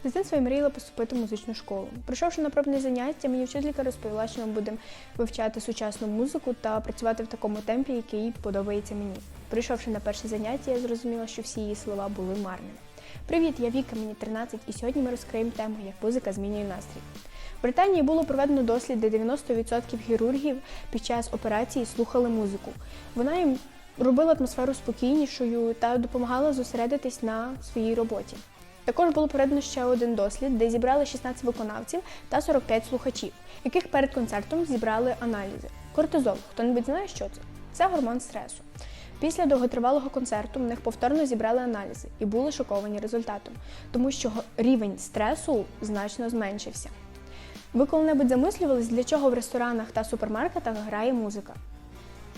З дитинства я мріяла поступити в музичну школу. Прийшовши на пробне заняття, мені вчителька розповіла, що ми будемо вивчати сучасну музику та працювати в такому темпі, який подобається мені. Прийшовши на перше заняття, я зрозуміла, що всі її слова були марними. Привіт, я Віка, мені 13, і сьогодні ми розкриємо тему, як музика змінює настрій. В Британії було проведено дослід, де 90% хірургів під час операції слухали музику. Вона їм робила атмосферу спокійнішою та допомагала зосередитись на своїй роботі. Також було проведено ще один дослід, де зібрали 16 виконавців та 45 слухачів, яких перед концертом зібрали аналізи. Кортизол, хто-небудь знає, що це? Це гормон стресу. Після довготривалого концерту в них повторно зібрали аналізи і були шоковані результатом, тому що рівень стресу значно зменшився. Ви коли-небудь замислювались, для чого в ресторанах та супермаркетах грає музика?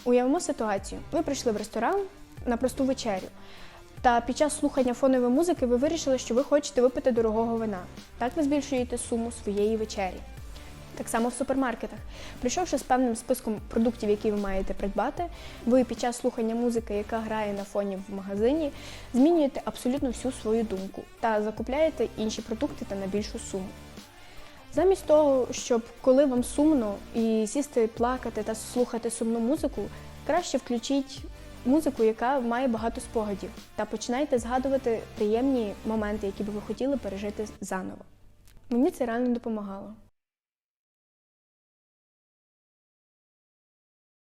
Уявимо ситуацію. Ви прийшли в ресторан на просту вечерю. Та під час слухання фонової музики ви вирішили, що ви хочете випити дорогого вина. Так ви збільшуєте суму своєї вечері. Так само в супермаркетах. Прийшовши з певним списком продуктів, які ви маєте придбати, ви під час слухання музики, яка грає на фоні в магазині, змінюєте абсолютно всю свою думку та закупляєте інші продукти та на більшу суму. Замість того, щоб коли вам сумно і сісти плакати та слухати сумну музику, краще включіть музику, яка має багато спогадів, та починайте згадувати приємні моменти, які би ви хотіли пережити заново. Мені це реально допомагало.